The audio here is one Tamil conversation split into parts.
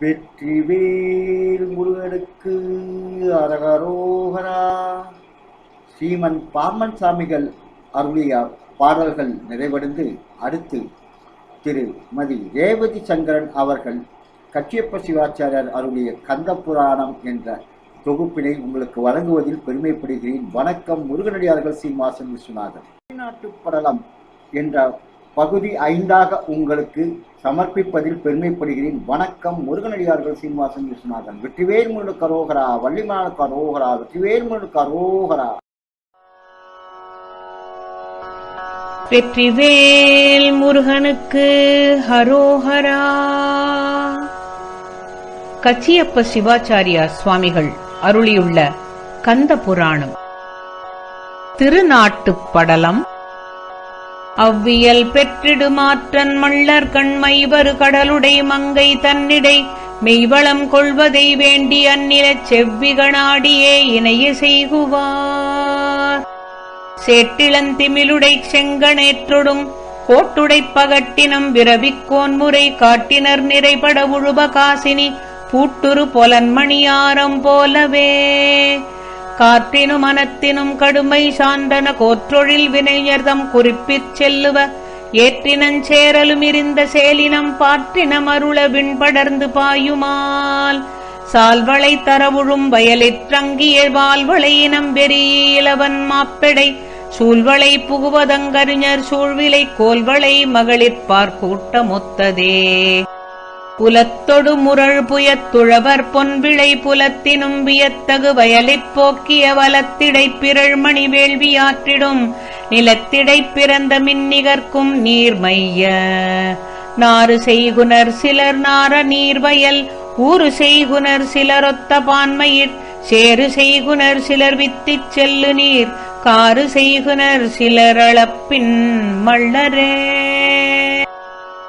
வெற்றிவேல் முருகனுக்கு அரகரோகரா. ஸ்ரீமன் பாமன் சாமிகள் அருளிய பாடல்கள் நிறைவடைந்து அடுத்து திருமதி ரேவதி சங்கரன் அவர்கள் கச்சியப்ப சிவாச்சாரியர் அருளிய கந்த புராணம் என்ற தொகுப்பினை உங்களுக்கு வழங்குவதில் பெருமைப்படுகிறேன். வணக்கம் முருகனடியார்கள் சீனிவாசன் விஸ்வநாதன். தமிழ்நாட்டு படலம் என்ற பகுதி ஐந்தாக உங்களுக்கு சமர்ப்பிப்பதில் பெருமைப்படுகிறேன். வணக்கம் முருகனடியார்கள் சீனிவாசன் விஸ்வநாதன். வெற்றிவேல் முருகனுக்கு கரோகரா வள்ளிமான கரோகரா வெற்றிவேல் முருகனுக்கு கரோகரா. வெற்றிவேல் முருகனுக்கு ஹரோஹரா. கச்சியப்ப சிவாச்சாரியா சுவாமிகள் அருளியுள்ள கந்த புராணம் திருநாட்டுப் படலம். அவ்வியல் பெற்றிடுமாற்றன் மள்ளர் கண்மைவரு கடலுடை மங்கை தன்னிடை மெய்வளம் கொள்வதை வேண்டி அந்நிலச் செவ்விகனாடியே இணைய செய்குவார். சேட்டிளந்திமிலுடை செங்கனேற்றொடும் கோட்டுடைப் பகட்டினம் விரவிக்கோன் முறை காட்டினர் நிறைபட உழுப காசினி பூட்டுரு பொலன்மணியாரம் போலவே. காற்றினும் மனத்தினும் கடுமை சான்றன கோற்றொழில் வினைஞர்தம் குறிப்பிற் செல்லுவ. ஏற்றினஞ்சேரலும் இருந்த சேலினம் பாற்றினம் அருள விண்படர்ந்து பாயுமால். சால்வளை தரவுழும் வயலிற்றங்கிய வாழ்வளை இனம் பெரியலவன் மாப்பெடை. சூழ்வளை புகுவதங்கறிஞர் சூழ்விலை கோல்வளை மகளிர் பார்க்கூட்டமொத்ததே புலத்தொடு முரள் புயத்துழவர் பொன்விளை புலத்தினும் வியத்தகு வயலைப் போக்கிய வலத்திடைப் பிறழ்மணி வேள்வியாற்றிடும் நிலத்திடைப் பிறந்த மின்னிகர்க்கும் நீர்மைய. நாறு செய்குனர் சிலர் நார நீர்வயல் ஊறு செய்குனர் சிலரொத்த பான்மையிற் சேறு செய்குனர் சிலர் வித்திச் செல்லு நீர் காறு செய்குனர் சிலரளப்பின் மள்ளரே.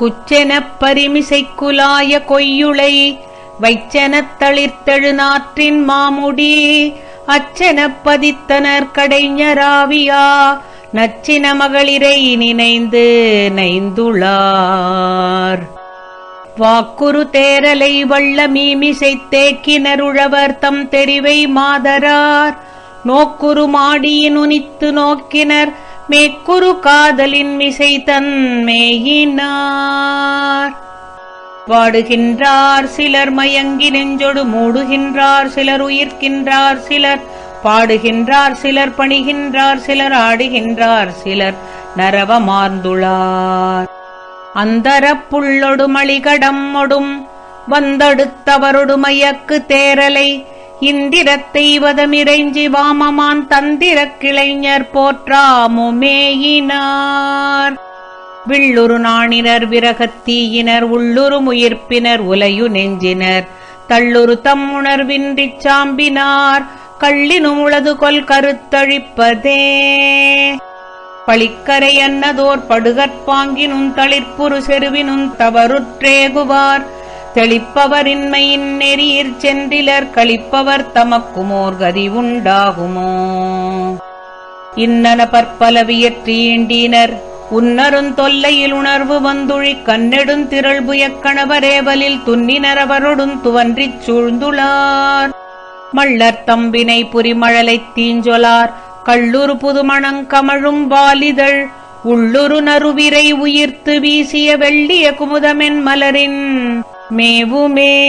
குச்செனப் பரிமிசைக்குலாய கொய்யுளை வைச்செனத் தளிர்த்தெழு நாற்றின் மாமுடி அச்செனப் பதித்தனர் கடைஞராவியா நச்சின மகளிரை நினைந்து நைந்துளார். வாக்குரு தேரலை வள்ள மீமிசை தேக்கினருழவர் தம் தெரிவை மாதரார். நோக்குரு மாடியின் உனித்து நோக்கினர் மேக்குரு காதலின் மிசை தன்மேயினார் பாடுகின்றார் சிலர் மயங்கி நெஞ்சொடு மூடுகின்றார் சிலர் உயிர்க்கின்றார் சிலர் பாடுகின்றார் சிலர் பணிகின்றார் சிலர் ஆடுகின்றார் சிலர் நரவமார்ந்துளார் அந்தரப் புள்ளொடு மளிகடம்மொடும் வந்தடுத்தவரொடு மயக்கு தேரலை இந்திரத் தெய்வதமிரைஞ்சி வாமமான் தந்திரக் கிளைஞர் போற்றாமுமேயினார் விள்ளுரு நாணினர் விரகத்தீயினர் உள்ளுரு முயிர்ப்பினர் உலையு நெஞ்சினர். தள்ளுரு தம் உணர்வின்றிச் சாம்பினார். கள்ளினும் உளது கொல் கருத்தழிப்பதே. பளிக்கரை அன்னதோர் படுகற்பாங்கினும் தளிர்ப்புரு செருவினும் தவறுற்றேகுவார். தெளிப்பவரின்மையின் நெறியிற் சென்றிலர் கழிப்பவர் தமக்குமோர் கதி உண்டாகுமோ இன்னன பற்பல வியற்றீண்டீனர் உன்னருந் தொல்லையில் உணர்வு வந்துழி கண்ணெடுந்திரள் புயக்கணவரேவலில் துன்னினரவரொடும் துவன்றிச் சூழ்ந்துளார். மள்ளர் தம்பினை புரிமழலைத் தீஞ்சொலார் கள்ளுரு புதுமணங்கமழும் வாலிதழ் உள்ளுரு நறுவிரை உயிர்த்து வீசிய வெள்ளிய குமுதமென் மலரின் மேவுமே.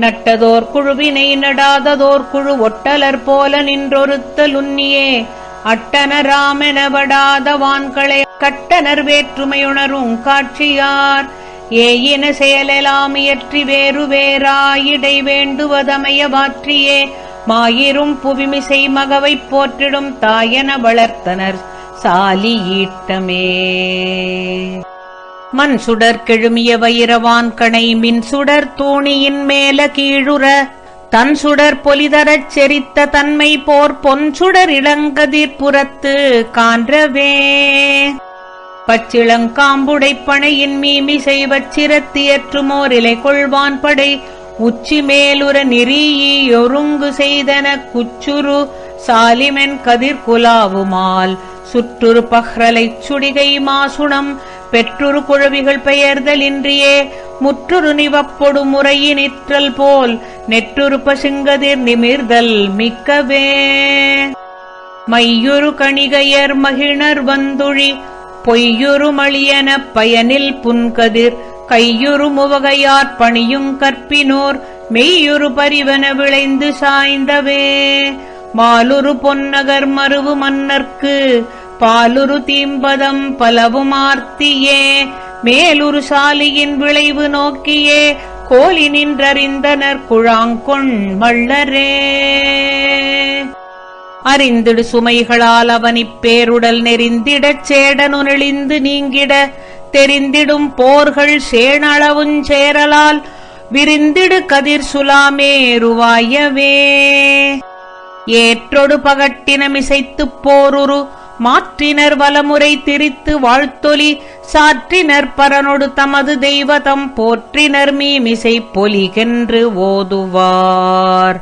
நட்டதோர் குழுவினை நடாததோர் குழு ஒட்டலர் போல நின்றொருத்தல் உன்னியே. அட்டன ராமெனவடாத வான்களை கட்டனர் வேற்றுமையுணரும் காட்சியார். ஏயின செயலெலாம் இயற்றி வேறு வேறாயிடை வேண்டுவதமைய வாற்றியே. மாயிரும் புவிமிசை மகவைப் போற்றிடும் தாயன வளர்த்தனர் சாலி ஈட்டமே. ஆத்மன் சுடர் கெழுமிய வைரவான் கணை மின் சுடர் தூணியின் மேல கீழுற தன் சுடர் பொலிதரச் செரித்த தன்மை போர் பொன் சுடர் இளங்கதிர் புறத்து கான்றவே பச்சிளங்காம்புடைப் பனையின் மீமிசை வச்சிரத்தியற்றுமோர் இலை கொள்வான் படை உச்சி மேலுற நெறியி ஒருங்கு செய்தன குச்சுரு சாலிமென் கதிர் குலாவுமால் சுற்றுரு பஹ்ரலைச் சுடிகை மாசுணம் பெற்றொரு குழவிகள் பெயர்தலின்றியே முற்றொரு நிவப்பொடு முறையினிற்றல் போல் நெற்றொரு பசுங்கதிர் நிமிர்தல் மிக்கவே. மையுரு கணிகையர் மகிழர் வந்துழி பொய்யுரு மளியனப் பயனில் புன்கதிர் கையுறு முவகையார் பணியுங் கற்பினோர் மெய்யுறு பரிவன விளைந்து சாய்ந்தவே. மாலுரு பொன்னகர் மருவு மன்னர்க்கு பாலுரு தீம்பதம் பலவுமார்த்தியே மேலுரு சாலியின் விளைவு நோக்கியே கோலி நின்றறிந்தனர் குழாங்கொண் மள்ளரே. அறிந்திடு சுமைகளால் அவனிப் பேருடல் நெறிந்திடச் சேடனு நீங்கிட தெரிந்திடும் போர்கள் சேனளவுஞ் சேரலால் விரிந்திடு கதிர் சுலாமேருவாயவே ஏற்றொடு பகட்டினமிசைத்துப் போருரு மாற்றினர் வலமுறை திரித்து வாழ்த்தொலி சாற்றினர் பரனொடு தமது தெய்வதம் போற்றினர் மீமிசை பொலிகென்று ஓதுவார்.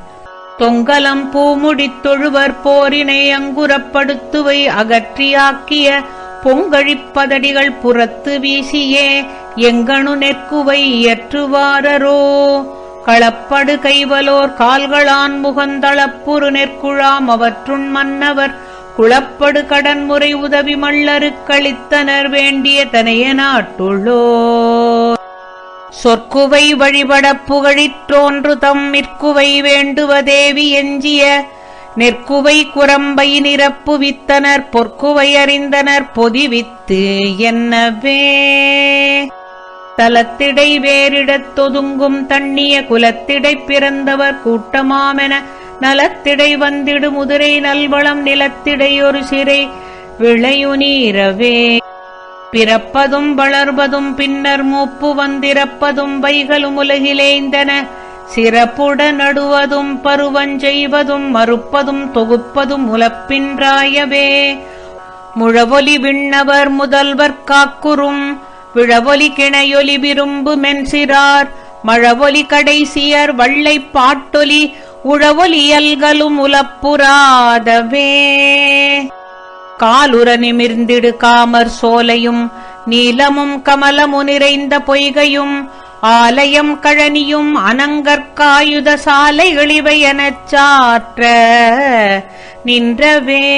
தொங்கலம் பூமுடித் தொழுவர் போரினை அங்குரப்படுத்துவை அகற்றியாக்கிய பொங்கழிப்பதடிகள் புறத்து வீசியே எங்கணு நெற்குவை இயற்றுவாரரோ? களப்படு கைவலோர் கால்களான் முகந்தளப்புறு நெற்குழாம் அவற்றுண் மன்னவர் குளப்படு கடன்முறை உதவி மல்லருக்களித்தனர் வேண்டிய தனைய நாட்டுள்ளோ. சொற்குவை வழிபடப் புகழிற்றோன்று தம்மிற்குவை வேண்டுவதேவி எஞ்சிய நெற்குவை குரம்பை நிரப்பு வித்தனர் பொற்குவை அறிந்தனர் பொதிவித்து என்னவே. தலத்திடை வேறிடத் தொதுங்கும் தண்ணிய குலத்திடை பிறந்தவர் கூட்டமாமென நலத்திடை வந்திடு முதிரை நல்வளம் நிலத்திடை ஒரு சிறை. விளையுநீரவே பிறப்பதும் வளர்வதும் பின்னர் மூப்பு வந்திறப்பதும் வைகளும் உலகிலேந்தன. சிறப்புட நடுவதும் பருவஞ்செய்வதும் மறுப்பதும் தொகுப்பதும் உலப்பின்றாயவே. முழவொலி விண்ணவர் முதல்வர் காக்குறும். விழவொலி கிணையொலி விரும்பு மென்சிறார் மழவொலி கடைசியர் வள்ளை பாட்டொலி. உழவொலியல்களும் உலப்புறாதவே. காலுற நிமிர்ந்திடு காமர் சோலையும் நீலமும் கமலமு நிறைந்த பொய்கையும் ஆலயம் கழனியும் அனங்கற்காயுத சாலைகளிவை எனச் சாற்ற நின்றவே.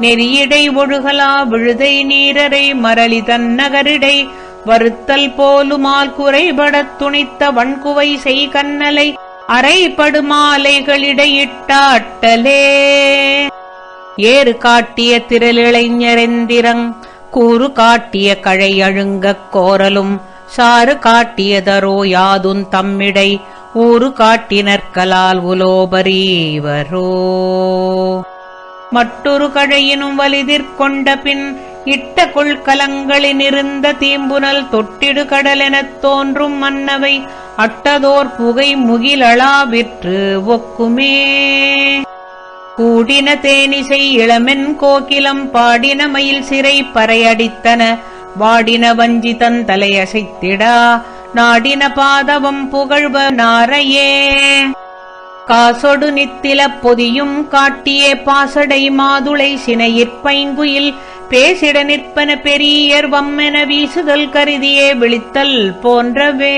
நெறியிடை ஒழுகலா விழுதை நீரரை மரளி தன்னகரிடை வருத்தல் போலுமால் குறைபடத் துணித்த வன்குவை செய்கன்னலை அரைபடுமாலைகளிடையிட்டாட்டலே ஏறு காட்டிய திரளிளைஞரெந்திரங் கூறு காட்டிய கழை அழுங்கக் கோரலும் சாறு காட்டியதரோ யாதும் தம்மிடை ஊறு காட்டினற்கலால் உலோபரீவரோ. மற்றொரு கழையினும் வலிதிற்கொண்ட பின் இட்ட கொள்கலங்களினிருந்த தீம்புனல் தொட்டிடு கடலெனத் தோன்றும் மன்னவை அட்டதோர் புகை முகிலளாவிற்று ஒக்குமே. கூடின தேனிசை இளமென் கோகிலம் பாடின மயில் சிறை பறையடித்தன வாடின வஞ்சி தன் தலையசைத்திடா நாடின பாதவம் புகழ்வ நாரையே. காசொடு நித்தில பொதியும் காட்டியே பாசடை மாதுளை சினையிற்பைங்குயில் பேசிட நிற்பன பெரியர் வம்மென வீசுதல் கருதியே விழித்தல் போன்றவே.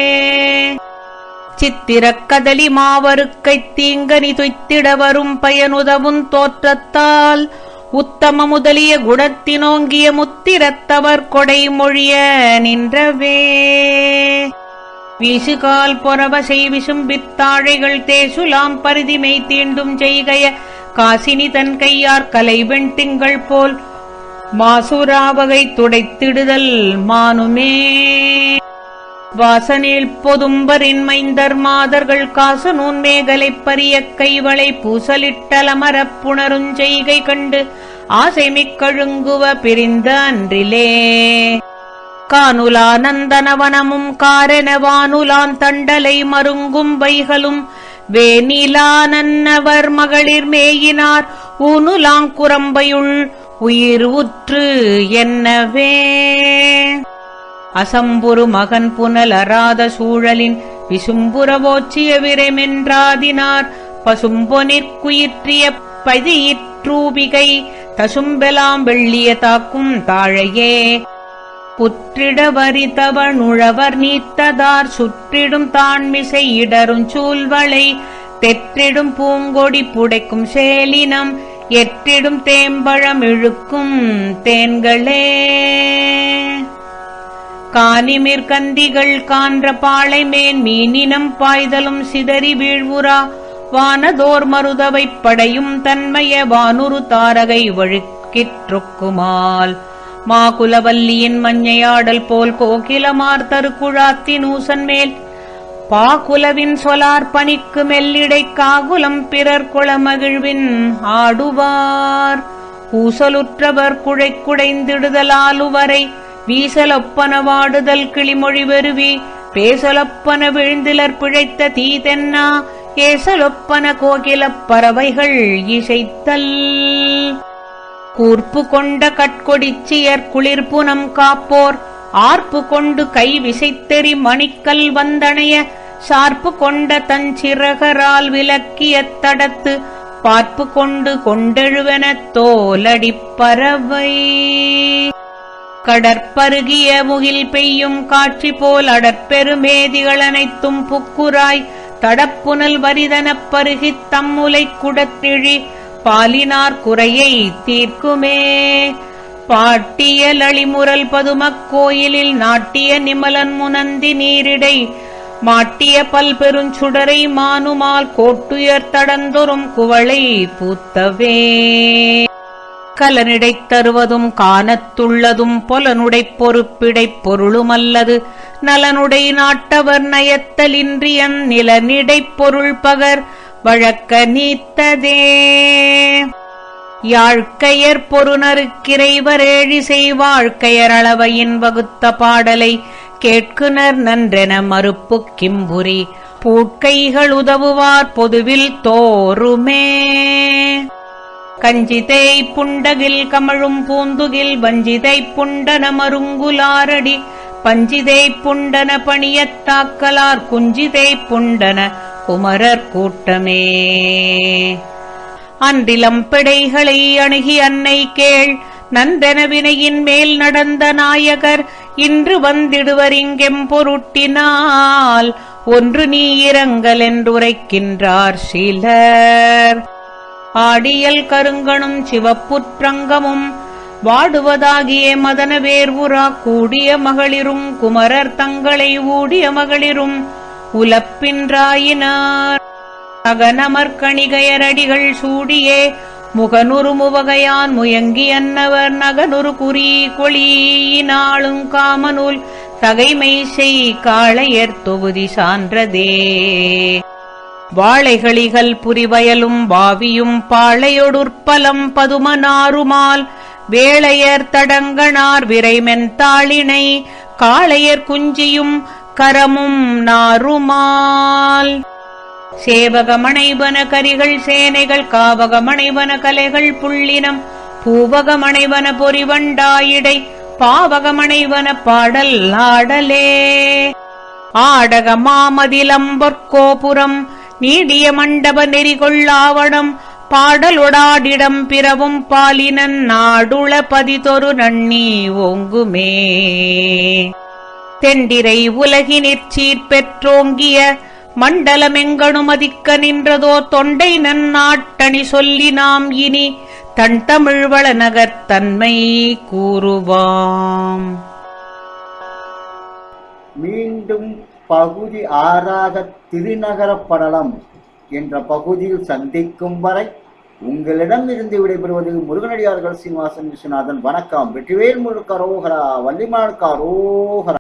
சித்திரக் கதலி மாவருக்கை தீங்கனி துய்த்திட வரும் பயனுதவும் தோற்றத்தால் உத்தம முதலிய குணத்தினோங்கிய முத்திரத்தவர் கொடை மொழிய நின்றவே. வீசுகால் பொறவசை விசும்பித்தாழைகள் தேசுலாம் பருதிமை தீண்டும் செய்கைய காசினி தன் கையார் கலை திங்கள் போல் மாசுராவகை துடைத்திடுதல் மானுமே. வாசனில் பொதும்பரின் மைந்தர் மாதர்கள் காசனூன் நூன்மேகலைப் பரிய கைவளை பூசலிட்டலமரப் புணருஞ்செய்கை கண்டு ஆசை மிக்கழுங்குவ பிரிந்த அன்றிலே. கானுலானந்தனவனமும் காரெனவானுலான் தண்டலை மருங்கும் வைகளும் வேனிலானன்னவர் மகளிர் மேயினார் ஊனுலாங்குரம்பையுள் உயிர் உற்று என்னவே? அசம்புரு மகன் புனல் அராத சூழலின் விசும்புறவோச்சிய விரைமென்றாதினார். பசும்பொனிற்குயிற்றிய பதியிற்றூபிகை தசும்பெலாம் வெள்ளிய தாக்கும் தாழையே. புற்றிட வரித்தவன் நீத்ததார். சுற்றிடும் தான்மிசை இடரும் சூழ்வளை தெற்றிடும் பூங்கொடி புடைக்கும் சேலினம். எற்றிடும் தேம்பழம் இழுக்கும் தேன்களே. கானிமிர் கந்திகள் கான்ற பாளைமேன் மீனினம் பாய்தலும் சிதறி வீழ்வுரா வானதோர் மருதவைப் படையும் தன்மைய வானுரு தாரகை வழுக்கிற்றொக்குமால் மாகுலவல்லியின் மஞ்சையாடல் போல் கோகிலமார் தருக்குழாத்தின் ஊசன் மேல் பாகுலவின் சொலார் பணிக்கு மெல்லிடை காகுலம் பிறர் குளமகிழ்வின் ஆடுவார். ஊசலுற்றவர் குழை குடைந்திடுதலாலுவரை வீசலொப்பன வாடுதல் கிளிமொழி வெறுவி பேசலொப்பன விழுந்திலர் பிழைத்த தீதென்னா ஏசலொப்பன கோகிலப் பறவைகள் இசைத்தல். கூர்ப்பு கொண்ட கட்கொடிச்சியர் குளிர்புனம் காப்போர் ஆர்ப்பு கொண்டு கை விசைத்தெறி மணிக்கல் வந்தணைய சார்பு கொண்ட தஞ்சிறகரால் விலக்கிய தடத்து பார்ப்பு கொண்டு கொண்டெழுவெனத் தோலடிப் பறவை. கடற்பருகிய முகில் பெய்யும் காட்சி போல் அடற்பெருமேதிகள் அனைத்தும் புக்குராய் தடப்புனல் வரிதனப் பருகித் தம்முலை குடத்திழி பாலினார் குறையை தீர்க்குமே. பாட்டிய லளிமுரல் பதுமக் கோயிலில் நாட்டிய நிமலன் முனந்தி நீரிடை மாட்டிய பல்பெருஞ்சுடரை மானுமால் கோட்டுயர் தடந்தொரும் குவளை பூத்தவே. கலனிடைத் தருவதும் காணத்துள்ளதும் பொலனுடைப் பொறுப்பிடைப் பொருளுமல்லது. நலனுடை நாட்டவர் நயத்தலின்றியன் நிலனிடைப் பொருள் பகர் வழக்க நீத்ததே. யாழ்க்கையர் பொருணருக்கிறைவரேழி செய்வாழ்க்கையர் அளவையின் வகுத்த பாடலை கேட்குனர் நன்றென மறுப்பு கிம்புரி. பூட்கைகள் உதவுவார் பொதுவில் தோறுமே. கஞ்சிதை புண்டகில் கமழும் பூந்துகில் வஞ்சிதை புண்டன மருங்குலாரடி. பஞ்சிதை புண்டன பணியத்தாக்கலார் குஞ்சிதை புண்டன குமரர் கூட்டமே. அன்றிலம் பிடைகளை அணுகி அன்னை கேள். நந்தனவினையின் மேல் நடந்த நாயகர் இன்று வந்திடுவர் இங்கெம் பொருட்டினால் ஒன்று நீ இரங்கல் என்றுரைக்கின்றார் சிலர். ஆடியல் கருங்கணும் சிவப்புற்றங்கமும் வாடுவதாகிய மதன வேர்வுரா கூடிய மகளிரும் குமரர் தங்களை ஊடிய மகளிரும் உலப்பின்றாயினார். அகனமர்கணிகையரடிகள் சூடியே முகனுரு முவகையான் முயங்கி அன்னவர் நகனுரு குறி கொளியினாளும் காமநூல் தகைமை செய் காளையர் தொகுதி சான்றதே. வாழைகளிகள் புரிவயலும் வாவியும் பாளையொடுற்பலம் பதுமனாருமால் வேளையர் தடங்கனார் விரைமென்தாளினை காளையர் குஞ்சியும் கரமும் நாருமால். சேவகமணைவன கரிகள் சேனைகள் காவகமணைவன கலைகள் புள்ளினம் பூவகமணைவன பொறிவண்டாயிடை பாவகமணைவன பாடல் ஆடலே. ஆடக மாமதிலம்பொற்கோபுரம் நீடிய மண்டப நெறிகொள்ளாவடம் பாடலொடாடிடம் பிறவும் பாலினன் நாடுள பதிதொரு நன்னி ஓங்குமே. தெண்டிரை உலகினிற் சீர்பெற்றோங்கிய மண்டலமெங்கணுமதிக்க நின்றதோ தொண்டை நன்னாட்டணி சொல்லி நாம் இனி தன் தமிழ் வளநகர் தன்மை கூறுவாம். மீண்டும் பகுதி ஆறாக திருநகரப்படலம் என்ற பகுதியில் சந்திக்கும் வரை உங்களிடம் இருந்து விடைபெறுவது முருகனடியார்கள் சீனிவாசன் விஸ்வநாதன். வணக்கம். வெற்றிவேல் முருகரோகரா வள்ளிமாள் கரோகரா.